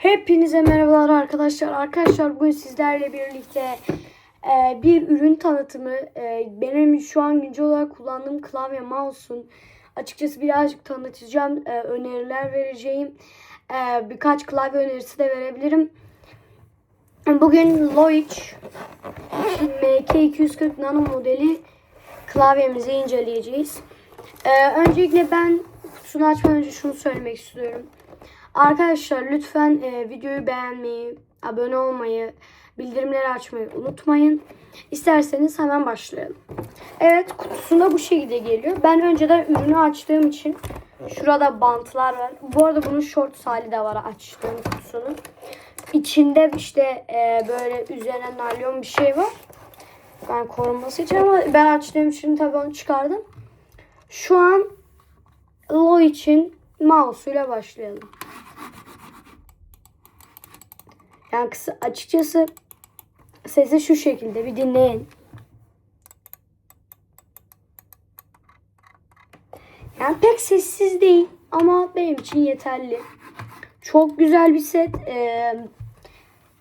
Hepinize merhabalar arkadaşlar. Arkadaşlar bugün sizlerle birlikte e, bir ürün tanıtımı. E, benim şu an güncel olarak kullandığım klavye mouse'un açıkçası birazcık tanıtacağım. E, öneriler vereceğim. E, birkaç klavye önerisi de verebilirim. Bugün Loic MK240 Nano modeli klavyemizi inceleyeceğiz. E, öncelikle ben kutusunu açmadan önce şunu söylemek istiyorum. Arkadaşlar lütfen e, videoyu beğenmeyi, abone olmayı, bildirimleri açmayı unutmayın. İsterseniz hemen başlayalım. Evet kutusunda bu şekilde geliyor. Ben önceden ürünü açtığım için şurada bantlar var. Bu arada bunun short hali de var açtığım kutusunun. İçinde işte e, böyle üzerine naylon bir şey var. Ben korunması için ama ben açtığım için tabii onu çıkardım. Şu an Lo için mouse ile başlayalım. Yani kısa, açıkçası sesi şu şekilde bir dinleyin. Yani pek sessiz değil ama benim için yeterli. Çok güzel bir set. Ee,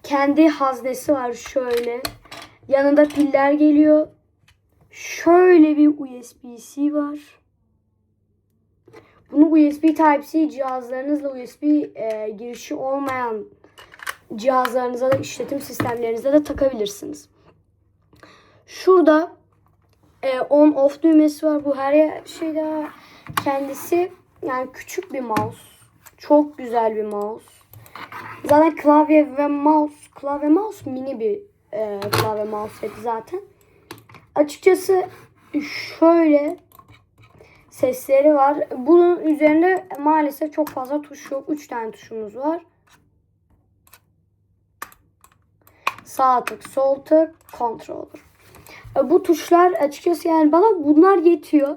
kendi haznesi var şöyle. Yanında piller geliyor. Şöyle bir USB-C var. Bunu USB Type-C cihazlarınızla USB e, girişi olmayan cihazlarınıza da işletim sistemlerinize de takabilirsiniz. Şurada e, on off düğmesi var. Bu her şeyde kendisi yani küçük bir mouse. Çok güzel bir mouse. Zaten klavye ve mouse, klavye mouse mini bir e, klavye mouse seti zaten. Açıkçası şöyle sesleri var. Bunun üzerinde maalesef çok fazla tuş yok. 3 tane tuşumuz var. Sağ tık, sol tık, controller. E, Bu tuşlar açıkçası yani bana bunlar yetiyor.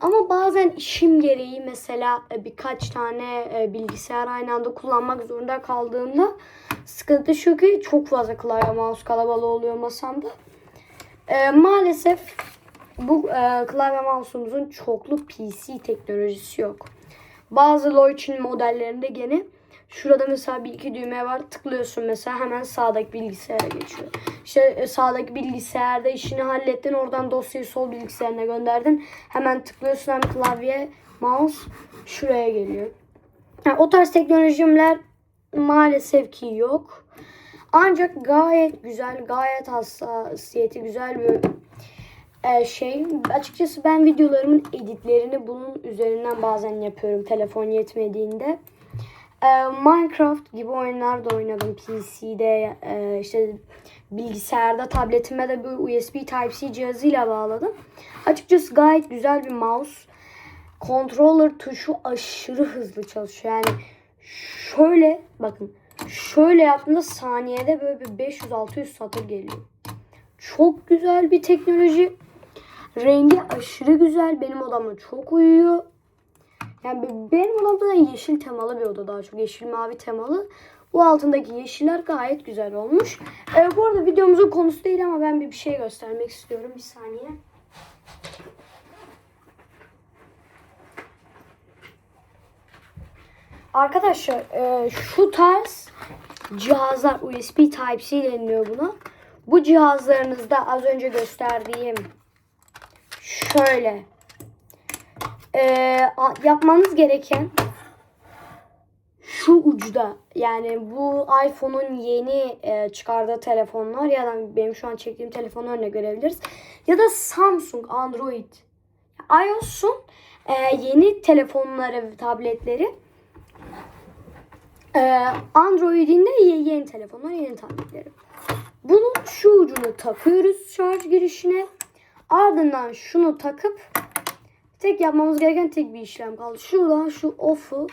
Ama bazen işim gereği mesela e, birkaç tane e, bilgisayar aynı anda kullanmak zorunda kaldığımda sıkıntı şu ki çok fazla klavye mouse kalabalığı oluyor masamda. Maalesef bu klavye mouse'umuzun çoklu PC teknolojisi yok. Bazı Logitech'in modellerinde gene şurada mesela bir iki düğme var. Tıklıyorsun mesela hemen sağdaki bilgisayara geçiyor. İşte e, sağdaki bilgisayarda işini hallettin. Oradan dosyayı sol bilgisayarına gönderdin. Hemen tıklıyorsun hem klavye, mouse şuraya geliyor. Yani o tarz teknolojimler maalesef ki yok. Ancak gayet güzel, gayet hassasiyeti güzel bir e, şey. Açıkçası ben videolarımın editlerini bunun üzerinden bazen yapıyorum telefon yetmediğinde. E, Minecraft gibi oyunlar da oynadım PC'de e, işte bilgisayarda tabletime de bir USB Type-C cihazıyla bağladım. Açıkçası gayet güzel bir mouse. Controller tuşu aşırı hızlı çalışıyor. Yani şöyle bakın şöyle yaptığında saniyede böyle bir 500-600 satır geliyor. Çok güzel bir teknoloji. Rengi aşırı güzel. Benim odama çok uyuyor. Yani benim odamda da yeşil temalı bir oda daha çok. Yeşil mavi temalı. Bu altındaki yeşiller gayet güzel olmuş. Ee, bu arada videomuzun konusu değil ama ben bir, bir şey göstermek istiyorum. Bir saniye. Arkadaşlar e, şu tarz cihazlar USB Type-C deniliyor buna. Bu cihazlarınızda az önce gösterdiğim şöyle e, yapmanız gereken şu ucuda yani bu iPhone'un yeni e, çıkardığı telefonlar ya da benim şu an çektiğim telefonu örnek görebiliriz. Ya da Samsung Android. iOS'un e, yeni telefonları ve tabletleri e, Android'in de ye- yeni telefonlar, yeni tabletleri. Bunun şu ucunu takıyoruz şarj girişine. Ardından şunu takıp tek yapmamız gereken tek bir işlem kaldı. Şuradan şu off'u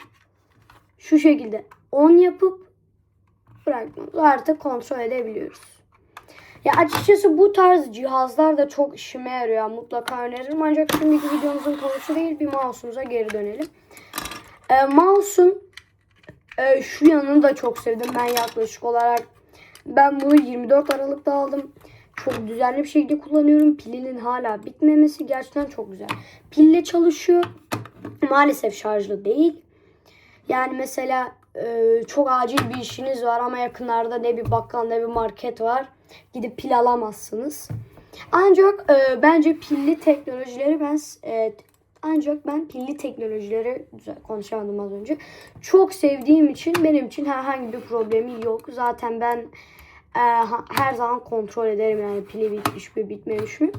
şu şekilde on yapıp bırakmamız artık kontrol edebiliyoruz. Ya açıkçası bu tarz cihazlar da çok işime yarıyor. Mutlaka öneririm. Ancak şimdiki videomuzun konusu değil. Bir mouse'umuza geri dönelim. Ee, mouse'un e, şu yanını da çok sevdim. Ben yaklaşık olarak ben bunu 24 Aralık'ta aldım. Çok düzenli bir şekilde kullanıyorum. Pilinin hala bitmemesi gerçekten çok güzel. Pille çalışıyor. Maalesef şarjlı değil. Yani mesela e, çok acil bir işiniz var ama yakınlarda ne bir bakkal ne bir market var. Gidip pil alamazsınız. Ancak e, bence pilli teknolojileri ben e, ancak ben pilli teknolojileri konuşamadım az önce. Çok sevdiğim için benim için herhangi bir problemi yok. Zaten ben e, her zaman kontrol ederim yani pili bitmiş mi bitmemiş mi.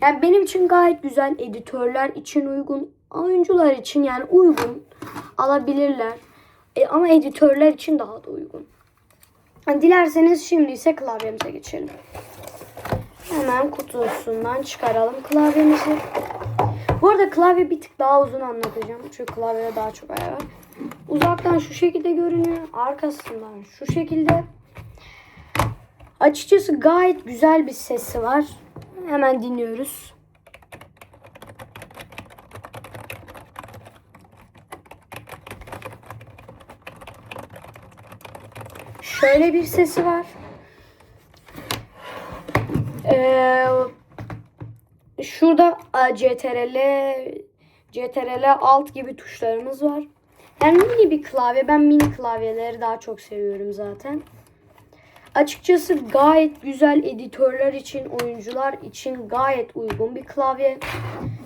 Yani benim için gayet güzel. Editörler için uygun. Oyuncular için yani uygun. Alabilirler. E, ama editörler için daha da uygun. Yani dilerseniz şimdi ise klavyemize geçelim. Hemen kutusundan çıkaralım klavyemizi. Bu arada klavye bir tık daha uzun anlatacağım. Çünkü klavyede daha çok ayar var. Uzaktan şu şekilde görünüyor. Arkasından şu şekilde. Açıkçası gayet güzel bir sesi var. Hemen dinliyoruz. Şöyle bir sesi var. Ee, şurada CTRL, CTRL alt gibi tuşlarımız var. Yani mini bir klavye. Ben mini klavyeleri daha çok seviyorum zaten. Açıkçası gayet güzel editörler için, oyuncular için gayet uygun bir klavye.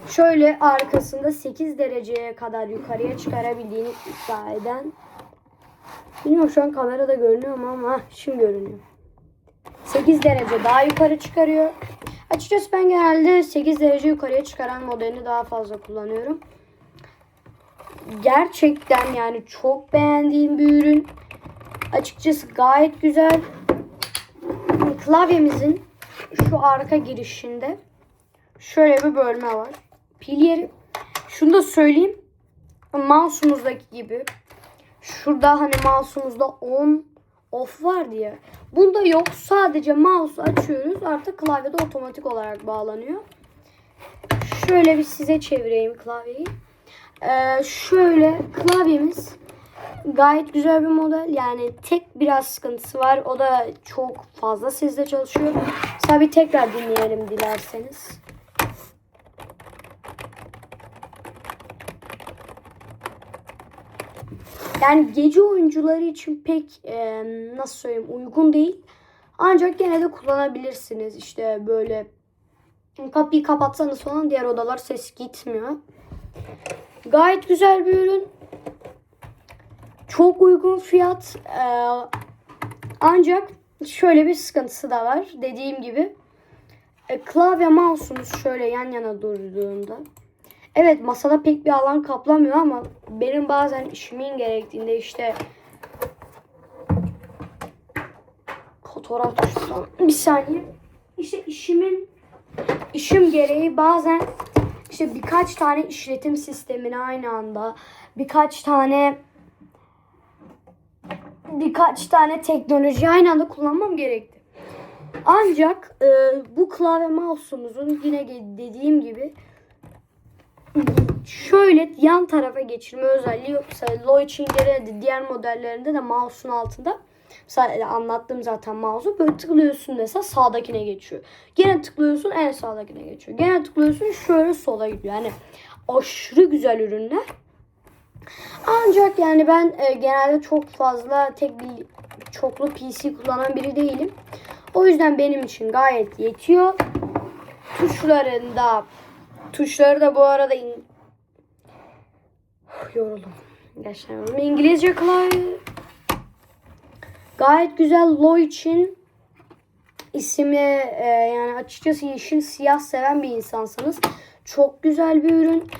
Şöyle arkasında 8 dereceye kadar yukarıya çıkarabildiğini iddia eden. Bilmiyorum şu an kamerada görünüyor mu ama heh, şimdi görünüyor. 8 derece daha yukarı çıkarıyor. Açıkçası ben genelde 8 derece yukarıya çıkaran modelini daha fazla kullanıyorum. Gerçekten yani çok beğendiğim bir ürün. Açıkçası gayet güzel. Klavyemizin şu arka girişinde şöyle bir bölme var. Pil yeri. Şunu da söyleyeyim. Mouse'umuzdaki gibi. Şurada hani mouse'umuzda on off var diye. Bunda yok. Sadece mouse açıyoruz. Artık klavyede otomatik olarak bağlanıyor. Şöyle bir size çevireyim klavyeyi. Ee, şöyle klavyemiz gayet güzel bir model. Yani tek biraz sıkıntısı var. O da çok fazla sizde çalışıyor. Mesela bir tekrar dinleyelim dilerseniz. Yani gece oyuncuları için pek e, nasıl söyleyeyim uygun değil. Ancak gene de kullanabilirsiniz. İşte böyle kapıyı kapatsanız falan diğer odalar ses gitmiyor. Gayet güzel bir ürün. Çok uygun fiyat. E, ancak şöyle bir sıkıntısı da var. Dediğim gibi e, klavye mouse'umuz şöyle yan yana durduğunda Evet masada pek bir alan kaplamıyor ama benim bazen işimin gerektiğinde işte fotoğraf tuşundan bir saniye işte işimin işim gereği bazen işte birkaç tane işletim sistemini aynı anda birkaç tane birkaç tane teknoloji aynı anda kullanmam gerekti. Ancak e, bu klavye mouse'umuzun yine dediğim gibi şöyle yan tarafa geçirme özelliği yok. Mesela Logitech'in de diğer modellerinde de mouse'un altında mesela anlattım zaten mouse'u böyle tıklıyorsun mesela sağdakine geçiyor. Gene tıklıyorsun en sağdakine geçiyor. Gene tıklıyorsun şöyle sola gidiyor. Yani aşırı güzel ürünler. Ancak yani ben e, genelde çok fazla tek bir çoklu PC kullanan biri değilim. O yüzden benim için gayet yetiyor. Tuşlarında Tuşları da bu arada in... Yoruldum. Gerçekten. İngilizce klavye. Gayet güzel. Low için isimli e, yani açıkçası yeşil siyah seven bir insansanız çok güzel bir ürün.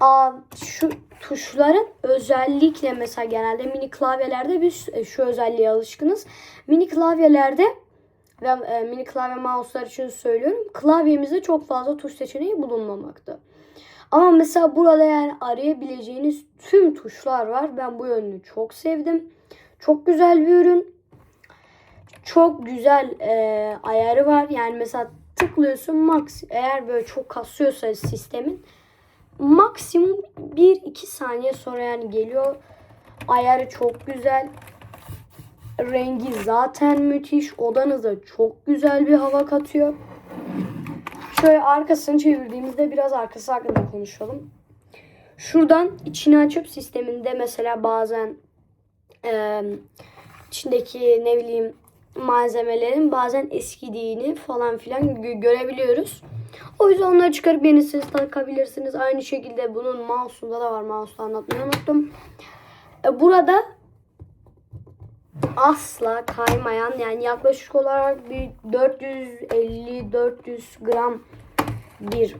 Aa, şu tuşların özellikle mesela genelde mini klavyelerde biz e, şu özelliğe alışkınız. Mini klavyelerde ve e, mini klavye mouse'lar için söylüyorum. Klavyemizde çok fazla tuş seçeneği bulunmamakta. Ama mesela burada yani arayabileceğiniz tüm tuşlar var. Ben bu yönünü çok sevdim. Çok güzel bir ürün. Çok güzel e, ayarı var. Yani mesela tıklıyorsun max eğer böyle çok kasıyorsa sistemin maksimum 1-2 saniye sonra yani geliyor. Ayarı çok güzel. Rengi zaten müthiş. Odanıza çok güzel bir hava katıyor. Şöyle arkasını çevirdiğimizde biraz arkası hakkında konuşalım. Şuradan içini açıp sisteminde mesela bazen e, içindeki ne bileyim malzemelerin bazen eskidiğini falan filan gö- görebiliyoruz. O yüzden onları çıkarıp yenisini takabilirsiniz. Aynı şekilde bunun mouse'unda da var. Mouse'u anlatmayı unuttum. E, Burada asla kaymayan yani yaklaşık olarak bir 450-400 gram bir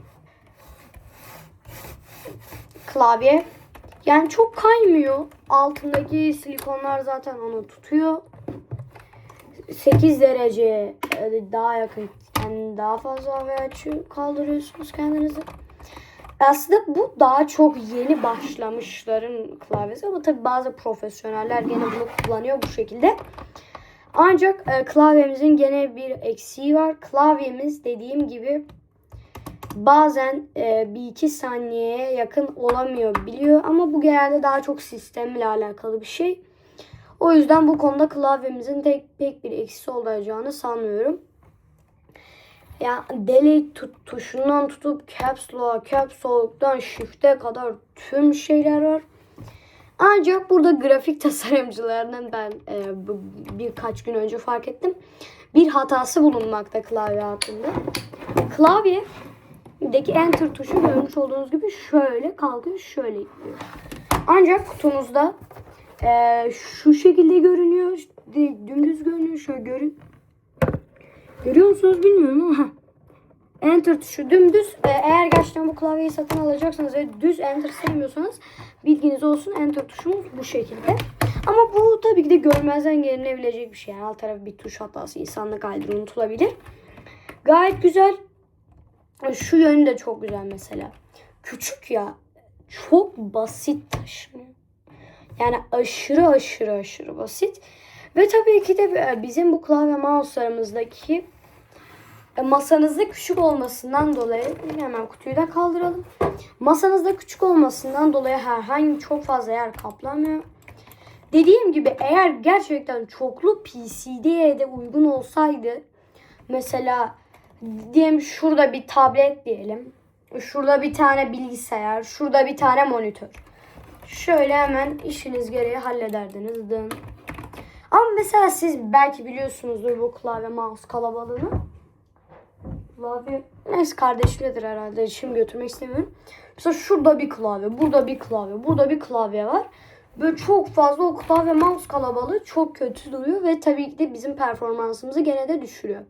klavye. Yani çok kaymıyor. Altındaki silikonlar zaten onu tutuyor. 8 derece e, daha yakın yani daha fazla hava açı kaldırıyorsunuz kendinizi. Aslında bu daha çok yeni başlamışların klavyesi ama tabi bazı profesyoneller gene bunu kullanıyor bu şekilde. Ancak e, klavyemizin gene bir eksiği var. Klavyemiz dediğim gibi bazen e, bir iki saniyeye yakın olamıyor biliyor ama bu genelde daha çok sistemle alakalı bir şey. O yüzden bu konuda klavyemizin tek pek bir eksisi olacağını sanmıyorum. Ya delete tut, tuşundan tutup caps lock'a, caps lock'tan shift'e kadar tüm şeyler var. Ancak burada grafik tasarımcılarının ben e, bu, birkaç gün önce fark ettim. Bir hatası bulunmakta klavye altında. Klavyedeki enter tuşu görmüş olduğunuz gibi şöyle kalkıyor, şöyle gidiyor. Ancak kutumuzda e, şu şekilde görünüyor. Dümdüz görünüyor. Şöyle görün. Görüyor musunuz bilmiyorum ama. Enter tuşu dümdüz. E, eğer gerçekten bu klavyeyi satın alacaksanız ve düz enter sevmiyorsanız bilginiz olsun. Enter tuşumuz bu şekilde. Ama bu tabii ki de görmezden gelinebilecek bir şey. Yani alt tarafı bir tuş hatası insanlık halinde unutulabilir. Gayet güzel. Şu yönü de çok güzel mesela. Küçük ya. Çok basit taşınıyor. Yani aşırı aşırı aşırı basit. Ve tabii ki de e, bizim bu klavye mouse'larımızdaki e, masanızda küçük olmasından dolayı hemen kutuyu da kaldıralım. Masanızda küçük olmasından dolayı herhangi çok fazla yer kaplamıyor. Dediğim gibi eğer gerçekten çoklu PC'ye de uygun olsaydı mesela diyelim şurada bir tablet diyelim. Şurada bir tane bilgisayar, şurada bir tane monitör. Şöyle hemen işiniz gereği hallederdiniz. Dın. Ama mesela siz belki biliyorsunuzdur bu klavye mouse kalabalığını. Klavye neyse kardeşimdedir herhalde. Şimdi götürmek istemiyorum. Mesela şurada bir klavye, burada bir klavye, burada bir klavye var. Böyle çok fazla o klavye mouse kalabalığı çok kötü duruyor ve tabii ki de bizim performansımızı gene de düşürüyor.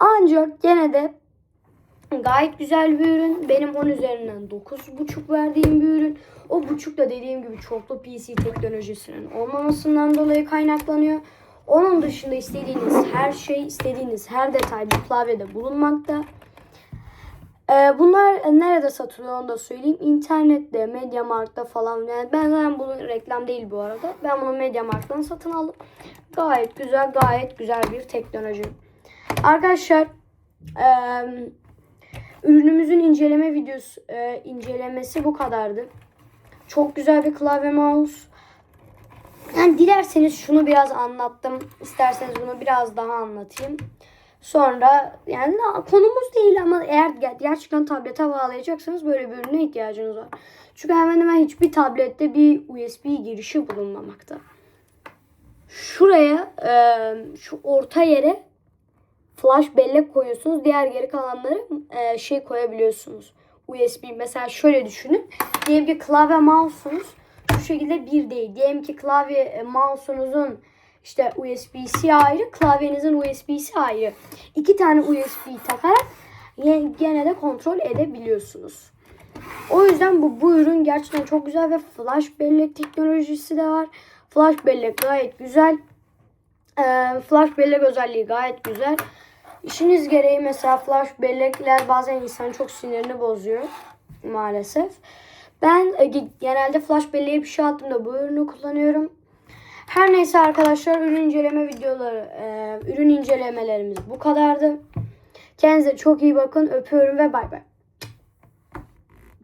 Ancak gene de gayet güzel bir ürün. Benim 10 üzerinden 9.5 verdiğim bir ürün. O buçuk da dediğim gibi çoklu PC teknolojisinin olmamasından dolayı kaynaklanıyor. Onun dışında istediğiniz her şey, istediğiniz her detay bu klavyede bulunmakta. Ee, bunlar nerede satılıyor onu da söyleyeyim. İnternette, Mediamarkt'ta falan. Yani ben zaten bu reklam değil bu arada. Ben bunu Mediamarkt'tan satın aldım. Gayet güzel, gayet güzel bir teknoloji. Arkadaşlar, Ürünümüzün inceleme videosu e, incelemesi bu kadardı. Çok güzel bir klavye mouse. Yani dilerseniz şunu biraz anlattım. isterseniz bunu biraz daha anlatayım. Sonra yani konumuz değil ama eğer gerçekten tablete bağlayacaksanız böyle bir ürüne ihtiyacınız var. Çünkü hemen hemen hiçbir tablette bir USB girişi bulunmamakta. Şuraya e, şu orta yere flash bellek koyuyorsunuz. Diğer geri kalanları e, şey koyabiliyorsunuz. USB mesela şöyle düşünün. Diyelim ki klavye mouse'unuz şu şekilde bir değil. Diyelim ki klavye e, mouse'unuzun işte USB'si ayrı, klavyenizin USB'si ayrı. İki tane USB takarak gene de kontrol edebiliyorsunuz. O yüzden bu, bu ürün gerçekten çok güzel ve flash bellek teknolojisi de var. Flash bellek gayet güzel. Ee, flash bellek özelliği gayet güzel. İşiniz gereği mesela flash bellekler bazen insanın çok sinirini bozuyor maalesef. Ben e, genelde flash belleğe bir şey attığımda bu ürünü kullanıyorum. Her neyse arkadaşlar ürün inceleme videoları, e, ürün incelemelerimiz bu kadardı. Kendinize çok iyi bakın. Öpüyorum ve bay bay.